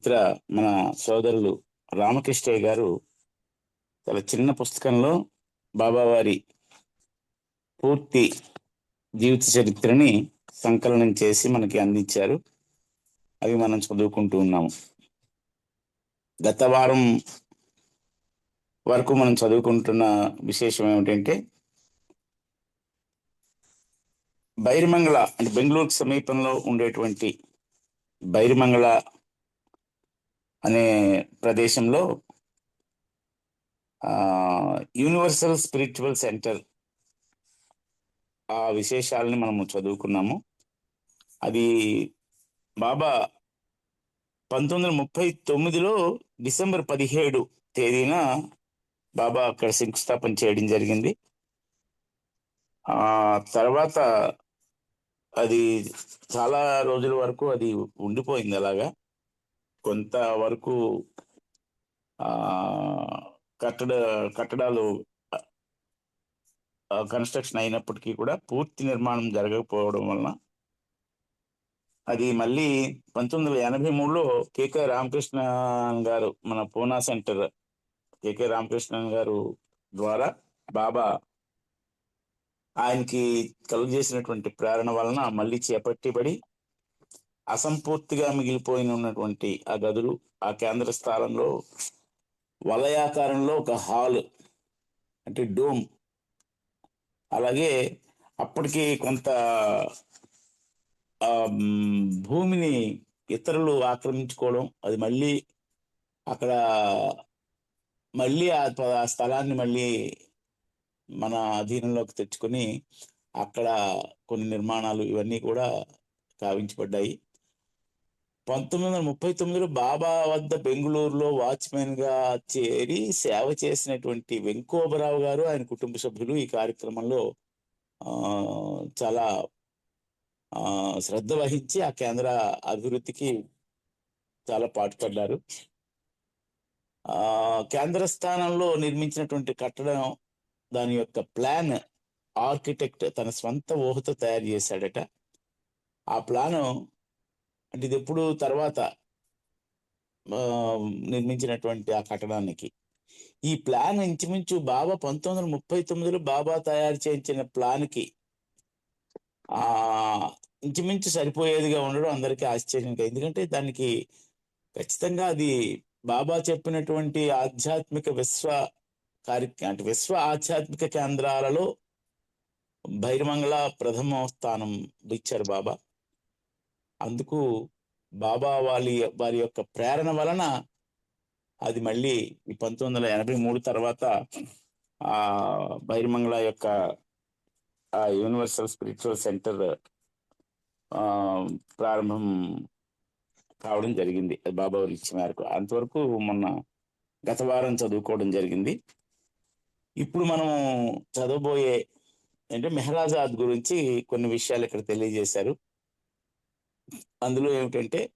ఇతర మన సోదరులు రామకృష్ణయ్య గారు చాలా చిన్న పుస్తకంలో బాబావారి పూర్తి జీవిత చరిత్రని సంకలనం చేసి మనకి అందించారు. అవి మనం చదువుకుంటూ ఉన్నాము. గత వారం వరకు మనం చదువుకుంటున్న విశేషం ఏమిటంటే బైరిమంగళ అంటే బెంగళూరుకు సమీపంలో ఉండేటువంటి బైరిమంగళ అనే ప్రదేశంలో ఆ యూనివర్సల్ స్పిరిచువల్ సెంటర్ ఆ విశేషాలని మనము చదువుకున్నాము. అది బాబా పంతొమ్మిది వందల ముప్పై తొమ్మిదిలో డిసెంబర్ పదిహేడు తేదీన బాబా అక్కడ శంకుస్థాపన చేయడం జరిగింది. ఆ తర్వాత అది చాలా రోజుల వరకు అది ఉండిపోయింది అలాగా. కొంత వరకు ఆ కట్టడ కట్టడాలు కన్స్ట్రక్షన్ అయినప్పటికీ కూడా పూర్తి నిర్మాణం జరగకపోవడం వలన అది మళ్ళీ పంతొమ్మిది వందల ఎనభై మూడులో కేకే రామకృష్ణ గారు మన పూనా సెంటర్ కేకే రామకృష్ణన్ గారు ద్వారా బాబా ఆయనకి కలుగు చేసినటువంటి ప్రేరణ వలన మళ్ళీ చేపట్టిబడి అసంపూర్తిగా మిగిలిపోయిన ఉన్నటువంటి ఆ గదులు ఆ కేంద్ర స్థానంలో వలయాకారంలో ఒక హాల్ అంటే డోమ్. అలాగే అప్పటికి కొంత భూమిని ఇతరులు ఆక్రమించుకోవడం అది మళ్ళీ అక్కడ మళ్ళీ ఆ ఆ స్థలాన్ని మళ్ళీ మన అధీనంలోకి తెచ్చుకొని అక్కడ కొన్ని నిర్మాణాలు ఇవన్నీ కూడా కావించబడ్డాయి పంతొమ్మిది వందల ముప్పై తొమ్మిదిలో బాబా వద్ద బెంగళూరులో వాచ్మెన్గా చేరి సేవ చేసినటువంటి వెంకోబరావు గారు ఆయన కుటుంబ సభ్యులు ఈ కార్యక్రమంలో చాలా శ్రద్ధ వహించి ఆ కేంద్ర అభివృద్ధికి చాలా పాటుపడ్డారు. ఆ కేంద్ర స్థానంలో నిర్మించినటువంటి కట్టడం దాని యొక్క ప్లాన్ ఆర్కిటెక్ట్ తన స్వంత ఊహతో తయారు చేశాడట. ఆ ప్లాను అంటే ఇది ఎప్పుడు తర్వాత నిర్మించినటువంటి ఆ కట్టడానికి. ఈ ప్లాన్ ఇంచుమించు బాబా పంతొమ్మిది వందల ముప్పై తొమ్మిదిలో బాబా తయారు చేయించిన ప్లాన్కి ఆ ఇంచుమించు సరిపోయేదిగా ఉండడం అందరికీ ఆశ్చర్యం ఎందుకంటే దానికి ఖచ్చితంగా అది బాబా చెప్పినటువంటి ఆధ్యాత్మిక విశ్వ కార్య అంటే విశ్వ ఆధ్యాత్మిక కేంద్రాలలో భైరమంగళ ప్రథమ స్థానం ఇచ్చారు బాబా. అందుకు బాబా వాళ్ళ వారి యొక్క ప్రేరణ వలన అది మళ్ళీ ఈ పంతొమ్మిది వందల ఎనభై మూడు తర్వాత ఆ బహిర్మంగళ యొక్క ఆ యూనివర్సల్ స్పిరిచువల్ సెంటర్ ప్రారంభం కావడం జరిగింది. అది బాబా వారి ఇచ్చిన మేరకు. అంతవరకు మొన్న గత వారం చదువుకోవడం జరిగింది. ఇప్పుడు మనం చదవబోయే అంటే మెహరాజాద్ గురించి కొన్ని విషయాలు ఇక్కడ తెలియజేశారు. అందులో ఏమిటంటే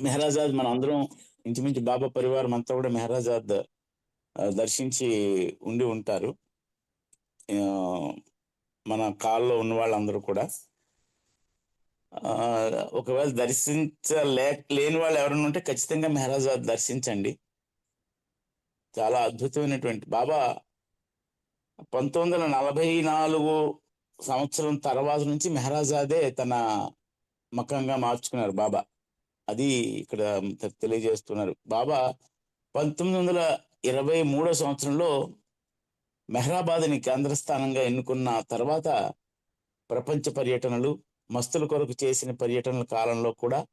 మెహరాజాద్ మన అందరం ఇంచుమించు బాబా పరివారం అంతా కూడా మెహరాజాద్ దర్శించి ఉండి ఉంటారు. మన కాల్లో ఉన్న వాళ్ళందరూ కూడా. ఆ, ఒకవేళ దర్శించలే లేని వాళ్ళు ఎవరైనా ఉంటే ఖచ్చితంగా మెహరాజాద్ దర్శించండి. చాలా అద్భుతమైనటువంటి బాబా పంతొమ్మిది వందల నలభై నాలుగు సంవత్సరం తర్వాత నుంచి మెహరాజాదే తన మకంగా మార్చుకున్నారు బాబా. అది ఇక్కడ తెలియజేస్తున్నారు. బాబా పంతొమ్మిది వందల ఇరవై మూడో సంవత్సరంలో మెహరాబాద్ని కేంద్రస్థానంగా ఎన్నుకున్న తర్వాత ప్రపంచ పర్యటనలు మస్తుల కొరకు చేసిన పర్యటనల కాలంలో కూడా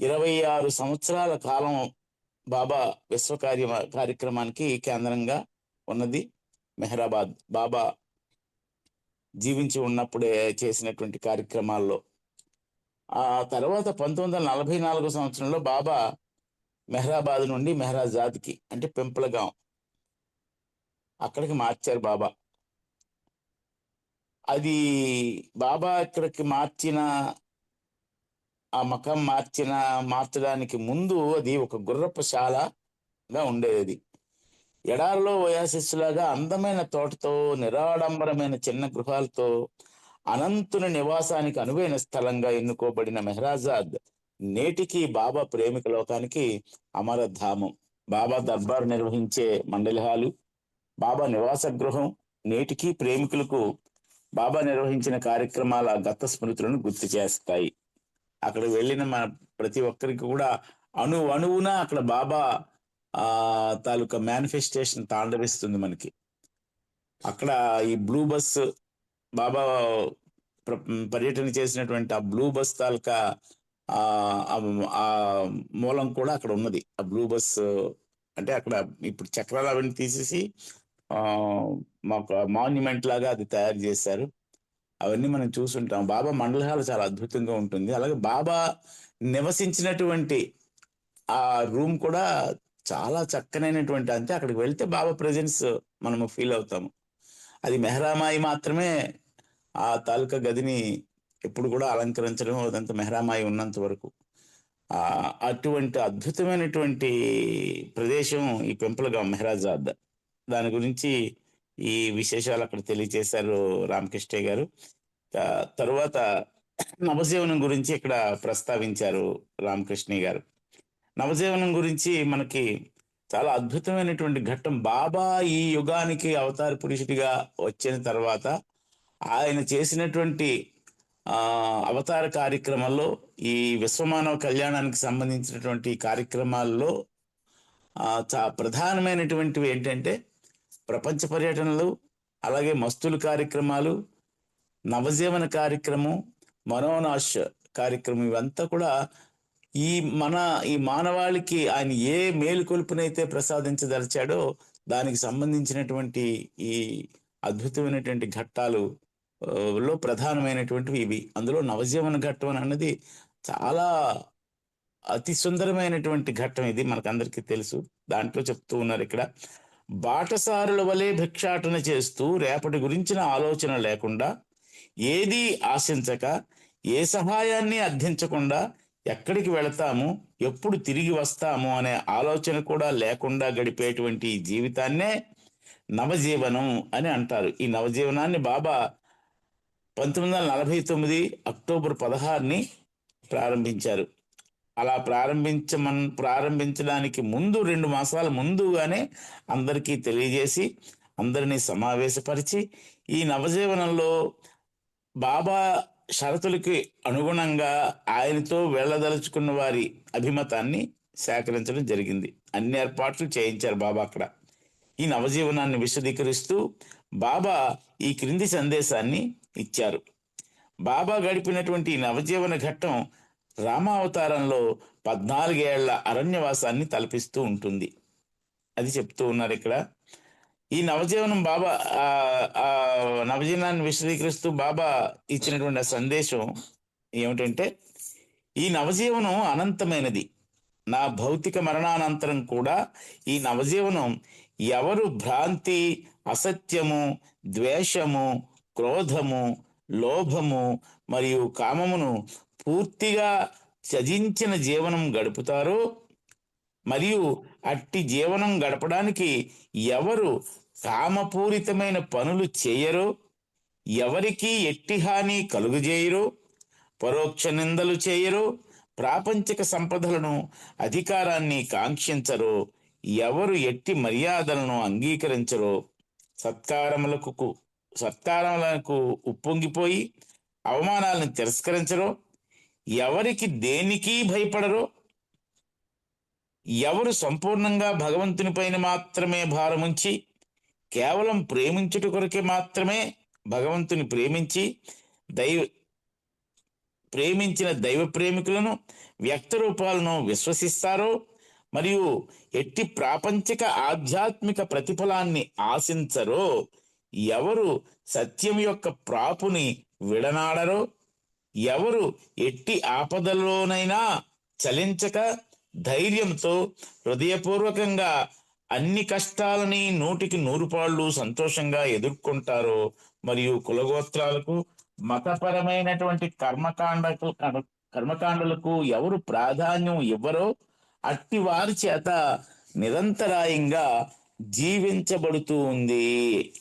ఇరవై ఆరు సంవత్సరాల కాలం బాబా విశ్వ కార్య కార్యక్రమానికి కేంద్రంగా ఉన్నది మెహరాబాద్. బాబా జీవించి ఉన్నప్పుడే చేసినటువంటి కార్యక్రమాల్లో ఆ తర్వాత పంతొమ్మిది వందల నలభై నాలుగో సంవత్సరంలో బాబా మెహరాబాద్ నుండి మెహరాజాద్కి అంటే పెంపలగాం. అక్కడికి మార్చారు బాబా. అది బాబా ఇక్కడికి మార్చిన ఆ మకం మార్చిన మార్చడానికి ముందు అది ఒక గుర్రపశాలగా ఉండేది అది. ఎడారిలో ఓయాసిస్సులాగా అందమైన తోటతో నిరాడంబరమైన చిన్న గృహాలతో అనంతుని నివాసానికి అనువైన స్థలంగా ఎన్నుకోబడిన మెహరాజాద్ నేటికి బాబా ప్రేమిక లోకానికి అమరధామం బాబా దర్బార్ నిర్వహించే మండలి హాలు బాబా నివాస గృహం నేటికి ప్రేమికులకు బాబా నిర్వహించిన కార్యక్రమాల గత స్మృతులను గుర్తు చేస్తాయి. అక్కడ వెళ్ళిన మన ప్రతి ఒక్కరికి కూడా అణు అణువున అక్కడ బాబా ఆ తాలూకా మేనిఫెస్టేషన్ తాండవిస్తుంది మనకి. అక్కడ ఈ బ్లూ బస్ బాబా పర్యటన చేసినటువంటి ఆ బ్లూ బస్ తాలూకా ఆ మూలం కూడా అక్కడ ఉన్నది. ఆ బ్లూ బస్ అంటే అక్కడ ఇప్పుడు చక్రాలు అవన్నీ తీసేసి మాకు మాన్యుమెంట్ లాగా అది తయారు చేశారు. అవన్నీ మనం చూసుంటాం. బాబా మండలహాలు చాలా అద్భుతంగా ఉంటుంది. అలాగే బాబా నివసించినటువంటి ఆ రూమ్ కూడా చాలా చక్కనైనటువంటి అంతే అక్కడికి వెళ్తే బాబా ప్రజెన్స్ మనము ఫీల్ అవుతాము. అది మెహరామాయి మాత్రమే ఆ తాలూకా గదిని ఎప్పుడు కూడా అలంకరించడం అదంతా మెహరామాయి ఉన్నంత వరకు. అటువంటి అద్భుతమైనటువంటి ప్రదేశం ఈ పెంపులగా మెహరాజాద్. దాని గురించి ఈ విశేషాలు అక్కడ తెలియజేశారు రామకృష్ణయ్య గారు. తరువాత నవజీవనం గురించి ఇక్కడ ప్రస్తావించారు రామకృష్ణయ్య గారు. నవజీవనం గురించి మనకి చాలా అద్భుతమైనటువంటి ఘట్టం. బాబా ఈ యుగానికి అవతార పురుషుడిగా వచ్చిన తర్వాత ఆయన చేసినటువంటి అవతార కార్యక్రమాల్లో ఈ విశ్వమానవ కళ్యాణానికి సంబంధించినటువంటి కార్యక్రమాల్లో చా ప్రధానమైనటువంటివి ఏంటంటే ప్రపంచ పర్యటనలు అలాగే మస్తుల కార్యక్రమాలు నవజీవన కార్యక్రమం మనోనాశ కార్యక్రమం ఇవంతా కూడా ఈ మన ఈ మానవాళికి ఆయన ఏ మేలుకొల్పునైతే ప్రసాదించదలిచాడో దానికి సంబంధించినటువంటి ఈ అద్భుతమైనటువంటి ఘట్టాలు లో ప్రధానమైనటువంటివి ఇవి. అందులో నవజీవన ఘట్టం అన్నది చాలా అతి సుందరమైనటువంటి ఘట్టం ఇది మనకందరికీ తెలుసు. దాంట్లో చెప్తూ ఉన్నారు ఇక్కడ. బాటసారుల వలె భిక్షాటన చేస్తూ రేపటి గురించిన ఆలోచన లేకుండా ఏదీ ఆశించక ఏ సహాయాన్ని అర్థించకుండా ఎక్కడికి వెళతాము ఎప్పుడు తిరిగి వస్తాము అనే ఆలోచన కూడా లేకుండా గడిపేటువంటి జీవితాన్నే నవజీవనం అని అంటారు. ఈ నవజీవనాన్ని బాబా పంతొమ్మిది వందల నలభై తొమ్మిది అక్టోబర్ పదహారుని ప్రారంభించారు. అలా ప్రారంభించమన్ ప్రారంభించడానికి ముందు రెండు మాసాల ముందుగానే అందరికీ తెలియజేసి అందరినీ సమావేశపరిచి ఈ నవజీవనంలో బాబా షరతులకి అనుగుణంగా ఆయనతో వెళ్ళదలుచుకున్న వారి అభిమతాన్ని సేకరించడం జరిగింది. అన్ని ఏర్పాట్లు చేయించారు బాబా అక్కడ. ఈ నవజీవనాన్ని విశదీకరిస్తూ బాబా ఈ క్రింది సందేశాన్ని ఇచ్చారు. బాబా గడిపినటువంటి ఈ నవజీవన ఘట్టం రామావతారంలో పద్నాలుగేళ్ళ అరణ్యవాసాన్ని తలపిస్తూ ఉంటుంది. అది చెప్తూ ఉన్నారు ఇక్కడ. ఈ నవజీవనం బాబా ఆ, నవజీవనాన్ని విశదీకరిస్తూ బాబా ఇచ్చినటువంటి సందేశం ఏమిటంటే ఈ నవజీవనం అనంతమైనది. నా భౌతిక మరణానంతరం కూడా ఈ నవజీవనం ఎవరు భ్రాంతి అసత్యము ద్వేషము క్రోధము లోభము మరియు కామమును పూర్తిగా త్యజించిన జీవనం గడుపుతారో మరియు అట్టి జీవనం గడపడానికి ఎవరు కామపూరితమైన పనులు చేయరో ఎవరికీ ఎట్టి హాని కలుగజేయరో పరోక్ష నిందలు చేయరో ప్రాపంచిక సంపదలను అధికారాన్ని కాంక్షించరో ఎవరు ఎట్టి మర్యాదలను అంగీకరించరో. సత్కారములకు సత్కారములకు ఉప్పొంగిపోయి అవమానాలను తిరస్కరించరో ఎవరికి దేనికి భయపడరో. ఎవరు సంపూర్ణంగా భగవంతుని పైన మాత్రమే భారముంచి కేవలం ప్రేమించుట కొరకే మాత్రమే భగవంతుని ప్రేమించి దైవ ప్రేమించిన దైవ ప్రేమికులను వ్యక్త రూపాలను విశ్వసిస్తారో మరియు ఎట్టి ప్రాపంచిక ఆధ్యాత్మిక ప్రతిఫలాన్ని ఆశించరో ఎవరు సత్యం యొక్క ప్రాపుని విడనాడరో ఎవరు ఎట్టి ఆపదలోనైనా చలించక ధైర్యంతో హృదయపూర్వకంగా అన్ని కష్టాలని నూటికి నూరుపాళ్ళు సంతోషంగా ఎదుర్కొంటారో మరియు కులగోత్రాలకు మతపరమైనటువంటి కర్మకాండకు కర్మకాండలకు ఎవరు ప్రాధాన్యం ఇవ్వరో అట్టి వారి చేత నిరంతరాయంగా జీవించబడుతూ ఉంది.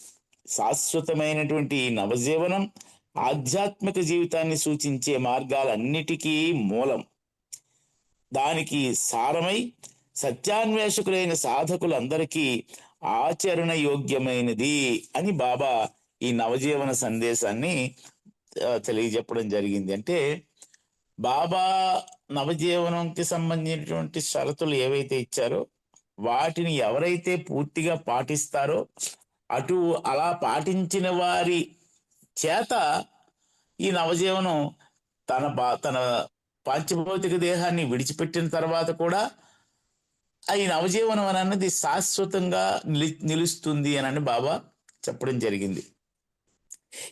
శాశ్వతమైనటువంటి నవజీవనం ఆధ్యాత్మిక జీవితాన్ని సూచించే మార్గాలన్నిటికీ మూలం. దానికి సారమై సత్యాన్వేషకులైన సాధకులందరికీ ఆచరణ యోగ్యమైనది అని బాబా ఈ నవజీవన సందేశాన్ని తెలియజెప్పడం జరిగింది. అంటే బాబా నవజీవనంకి సంబంధించినటువంటి షరతులు ఏవైతే ఇచ్చారో వాటిని ఎవరైతే పూర్తిగా పాటిస్తారో అటు అలా పాటించిన వారి చేత ఈ నవజీవనం తన బా తన పాంచభౌతిక దేహాన్ని విడిచిపెట్టిన తర్వాత కూడా ఈ నవజీవనం అనేది శాశ్వతంగా నిలి నిలుస్తుంది అని బాబా చెప్పడం జరిగింది.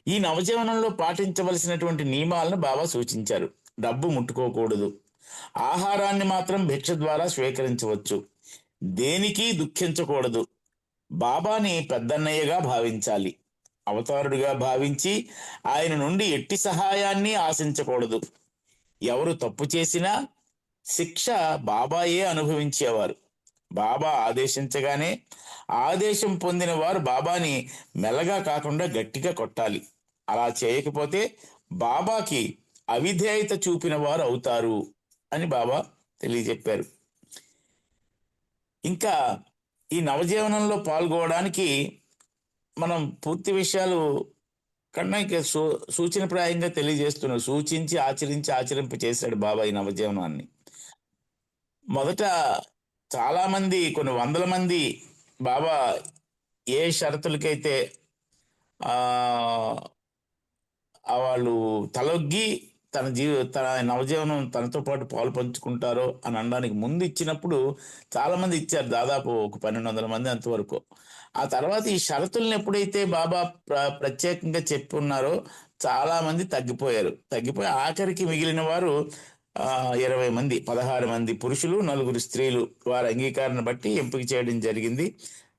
ఈ నవజీవనంలో పాటించవలసినటువంటి నియమాలను బాబా సూచించారు. డబ్బు ముట్టుకోకూడదు. ఆహారాన్ని మాత్రం భిక్ష ద్వారా స్వీకరించవచ్చు. దేనికి దుఃఖించకూడదు. బాబాని పెద్దన్నయ్యగా భావించాలి. అవతారుడిగా భావించి ఆయన నుండి ఎట్టి సహాయాన్ని ఆశించకూడదు. ఎవరు తప్పు చేసినా శిక్ష బాబాయే అనుభవించేవారు. బాబా ఆదేశించగానే ఆదేశం పొందిన వారు బాబాని మెల్లగా కాకుండా గట్టిగా కొట్టాలి. అలా చేయకపోతే బాబాకి అవిధేయత చూపిన వారు అవుతారు అని బాబా తెలియజెప్పారు. ఇంకా ఈ నవజీవనంలో పాల్గొనడానికి మనం పూర్తి విషయాలు కన్నా ఇంకా సూ సూచనప్రాయంగా తెలియజేస్తున్నాడు సూచించి ఆచరించి ఆచరింప చేశాడు బాబా ఈ నవజీవనాన్ని. మొదట చాలా మంది కొన్ని వందల మంది బాబా ఏ షరతులకైతే వాళ్ళు తలొగ్గి తన జీవ తన నవజీవనం తనతో పాటు పాలు పంచుకుంటారో అని అనడానికి ముందు ఇచ్చినప్పుడు చాలామంది ఇచ్చారు. దాదాపు ఒక పన్నెండు వందల మంది అంతవరకు. ఆ తర్వాత ఈ షరతులను ఎప్పుడైతే బాబా ప్ర ప్రత్యేకంగా చెప్పున్నారో చాలామంది తగ్గిపోయారు. తగ్గిపోయి ఆఖరికి మిగిలిన వారు ఇరవై మంది పదహారు మంది పురుషులు నలుగురు స్త్రీలు వారి అంగీకారాన్ని బట్టి ఎంపిక చేయడం జరిగింది.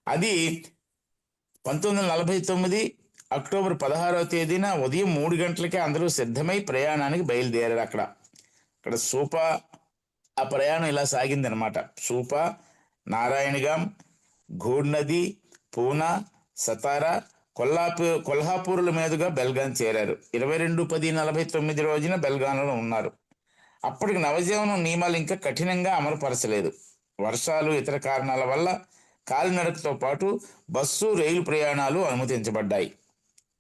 అది పంతొమ్మిది వందల నలభై తొమ్మిది అక్టోబర్ పదహారవ తేదీన ఉదయం మూడు గంటలకే అందరూ సిద్ధమై ప్రయాణానికి బయలుదేరారు అక్కడ. అక్కడ సూప ఆ ప్రయాణం ఇలా సాగింది అనమాట సూప నారాయణగాం ఘోడ్ నది పూనా సతారా కొల్లాపూ కొల్హాపూర్ల మీదుగా బెల్గాన్ చేరారు. ఇరవై రెండు పది నలభై తొమ్మిది రోజున బెల్గాన్లో ఉన్నారు. అప్పటికి నవజీవనం నియమాలు ఇంకా కఠినంగా అమలుపరచలేదు. వర్షాలు ఇతర కారణాల వల్ల కాలినడకతో పాటు బస్సు రైలు ప్రయాణాలు అనుమతించబడ్డాయి.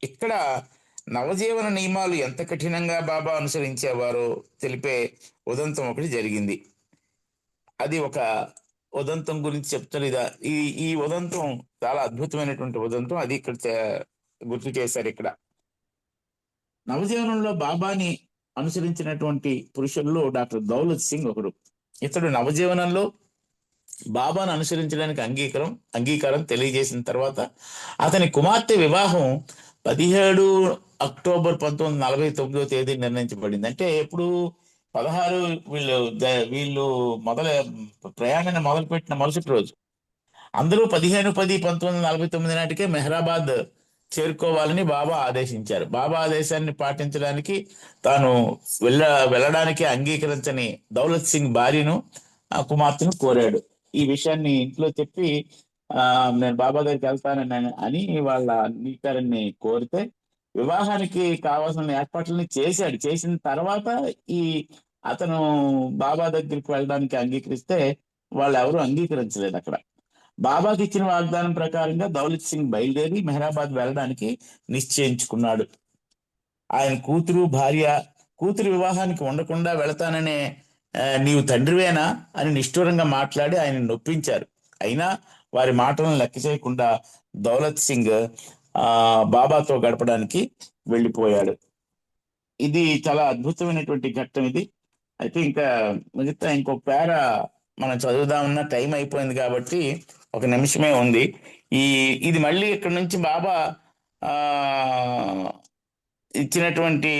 ఇక్కడ నవజీవన నియమాలు ఎంత కఠినంగా బాబా అనుసరించేవారో తెలిపే ఉదంతం ఒకటి జరిగింది. అది ఒక ఉదంతం గురించి చెప్తారు ఇదా ఈ ఈ ఉదంతం చాలా అద్భుతమైనటువంటి ఉదంతం. అది ఇక్కడ గుర్తు చేశారు ఇక్కడ. నవజీవనంలో బాబాని అనుసరించినటువంటి పురుషుల్లో డాక్టర్ దౌలత్ సింగ్ ఒకడు. ఇతడు నవజీవనంలో బాబాను అనుసరించడానికి అంగీకారం అంగీకారం తెలియజేసిన తర్వాత అతని కుమార్తె వివాహం పదిహేడు అక్టోబర్ పంతొమ్మిది వందల నలభై తొమ్మిదో తేదీ నిర్ణయించబడింది. అంటే ఎప్పుడు పదహారు వీళ్ళు వీళ్ళు మొదల ప్రయాణాన్ని మొదలుపెట్టిన మరుసటి రోజు. అందరూ పదిహేను పది పంతొమ్మిది వందల నలభై తొమ్మిది నాటికే మెహ్రాబాద్ చేరుకోవాలని బాబా ఆదేశించారు. బాబా ఆదేశాన్ని పాటించడానికి తాను వెళ్ళ వెళ్ళడానికి అంగీకరించని దౌలత్ సింగ్ భార్యను ఆ కుమార్తెను కోరాడు. ఈ విషయాన్ని ఇంట్లో చెప్పి ఆ నేను బాబా దగ్గరికి వెళ్తానని అని వాళ్ళ అంగీకారాన్ని కోరితే వివాహానికి కావాల్సిన ఏర్పాట్లని చేశాడు. చేసిన తర్వాత ఈ అతను బాబా దగ్గరికి వెళ్ళడానికి అంగీకరిస్తే వాళ్ళు ఎవరు అంగీకరించలేదు అక్కడ. బాబాకి ఇచ్చిన వాగ్దానం ప్రకారంగా దౌలత్ సింగ్ బయలుదేరి మెహరాబాద్ వెళ్ళడానికి నిశ్చయించుకున్నాడు. ఆయన కూతురు భార్య కూతురు వివాహానికి ఉండకుండా వెళతాననే నీవు తండ్రివేనా అని నిష్ఠూరంగా మాట్లాడి ఆయన నొప్పించారు. అయినా వారి మాటలను లెక్క చేయకుండా దౌలత్ సింగ్ ఆ బాబాతో గడపడానికి వెళ్ళిపోయాడు. ఇది చాలా అద్భుతమైనటువంటి ఘట్టం ఇది. అయితే ఇంకా మిగతా ఇంకో పేర మనం చదువుదామన్న టైం అయిపోయింది కాబట్టి ఒక నిమిషమే ఉంది. ఈ ఇది మళ్ళీ ఇక్కడ నుంచి బాబా ఇచ్చినటువంటి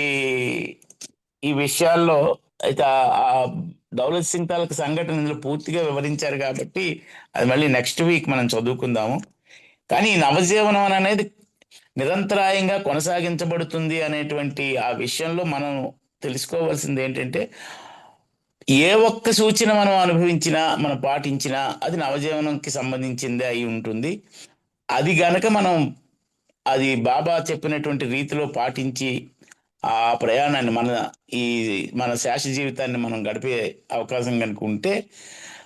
ఈ విషయాల్లో అయితే ఆ- దౌలత్ సింగ్ తాలూకు సంఘటన ఇందులో పూర్తిగా వివరించారు కాబట్టి అది మళ్ళీ నెక్స్ట్ వీక్ మనం చదువుకుందాము. కానీ ఈ నవజీవనం అనేది నిరంతరాయంగా కొనసాగించబడుతుంది అనేటువంటి ఆ విషయంలో మనం తెలుసుకోవాల్సింది ఏంటంటే ఏ ఒక్క సూచన మనం అనుభవించినా మనం పాటించినా అది నవజీవనంకి సంబంధించిందే అయి ఉంటుంది. అది గనక మనం అది బాబా చెప్పినటువంటి రీతిలో పాటించి ఆ ప్రయాణాన్ని మన ఈ మన శాస జీవితాన్ని మనం గడిపే అవకాశం కనుక ఉంటే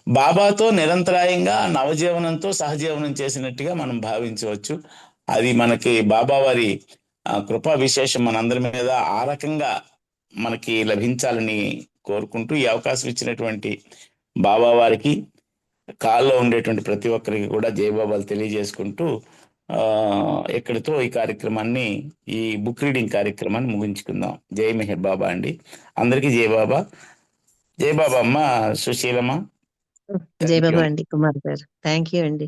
బాబాతో నిరంతరాయంగా నవజీవనంతో సహజీవనం చేసినట్టుగా మనం భావించవచ్చు. అది మనకి బాబా వారి కృపా విశేషం మనందరి మీద ఆ రకంగా మనకి లభించాలని కోరుకుంటూ ఈ అవకాశం ఇచ్చినటువంటి బాబా వారికి కాల్లో ఉండేటువంటి ప్రతి ఒక్కరికి కూడా జయబాబాలు తెలియజేసుకుంటూ ఆ ఇక్కడితో ఈ కార్యక్రమాన్ని ఈ బుక్ రీడింగ్ కార్యక్రమాన్ని ముగించుకుందాం. జై మెహర్ బాబా అండి. అందరికీ జై బాబా. జై బాబా అమ్మ సుశీలమ్మ. జై బాబా అండి కుమార్ గారు. థ్యాంక్ యూ అండి.